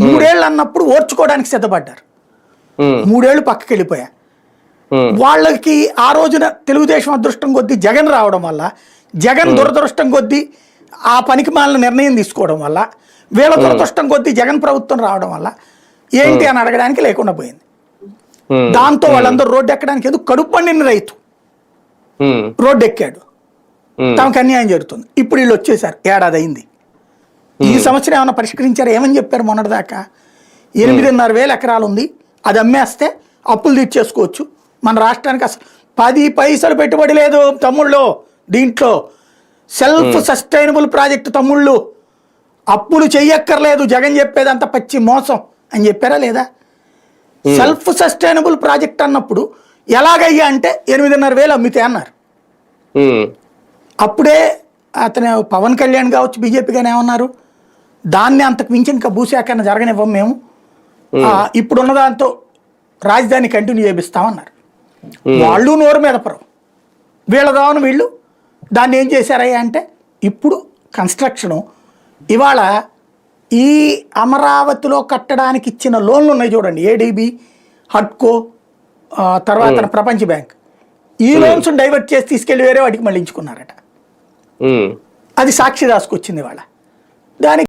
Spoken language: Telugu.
మూడేళ్ళు అన్నప్పుడు ఓర్చుకోవడానికి సిద్ధపడ్డారు. ఉమ్, మూడేళ్ళు పక్కకి వెళ్ళిపోయా వాళ్ళకి ఆ రోజున తెలుగుదేశం అదృష్టం కొద్దీ జగన్ రావడం వల్ల జగన్ దురదృష్టం కొద్దీ ఆ పనికి మాలిన నిర్ణయం తీసుకోవడం వల్ల వీళ్ళ దురదృష్టం కొద్దీ జగన్ ప్రభుత్వం రావడం వల్ల ఏంటి అని అడగడానికి లేకుండా పోయింది. దాంతో వాళ్ళందరూ రోడ్డు ఎక్కడానికి ఎందుకు కడుపు పండిన రైతు రోడ్డు ఎక్కాడు తమకు అన్యాయం జరుగుతుంది. ఇప్పుడు వీళ్ళు వచ్చేసారు. ఏడాది అయింది ఈ సంవత్సరం ఏమైనా పరిష్కరించారు? ఏమని చెప్పారు మొన్నటిదాకా? ఎనిమిదిన్నర వేల ఎకరాలు ఉంది. అది అమ్మేస్తే అప్పులు తీర్చేసుకోవచ్చు. మన రాష్ట్రానికి అసలు పది పైసలు పెట్టుబడి లేదు తమ్ముళ్ళు దీంట్లో. సెల్ఫ్ సస్టైనబుల్ ప్రాజెక్టు తమ్ముళ్ళు. అప్పులు చెయ్యక్కర్లేదు. జగన్ చెప్పేదంతా పచ్చి మోసం అని చెప్పారా లేదా? సెల్ఫ్ సస్టైనబుల్ ప్రాజెక్ట్ అన్నప్పుడు ఎలాగయ్యా అంటే ఎనిమిదిన్నర వేలు అమ్మితే అన్నారు. అప్పుడే అతను పవన్ కళ్యాణ్ కావచ్చు బీజేపీ కానీ ఏమన్నారు? దాన్ని అంతకు మించి ఇంకా భూసేకరణ జరగనివ్వం మేము. ఇప్పుడున్న దాంతో రాజధాని కంటిన్యూ చేపిస్తామన్నారు. వాళ్ళు నోరు మీద పరం వీళ్ళ దావన వీళ్ళు దాన్ని ఏం చేశారయ్యా అంటే ఇప్పుడు కన్స్ట్రక్షను ఇవాళ ఈ అమరావతిలో కట్టడానికి ఇచ్చిన లోన్లు ఉన్నాయి చూడండి ఏడీబీ హడ్కో ఆ, తర్వాత ప్రపంచ బ్యాంక్. ఈ లోన్స్ డైవర్ట్ చేసి తీసుకెళ్ళి వేరే వాటికి మళ్ళించుకున్నారట. అది సాక్షి రాసుకొచ్చింది వాళ్ళ దానికి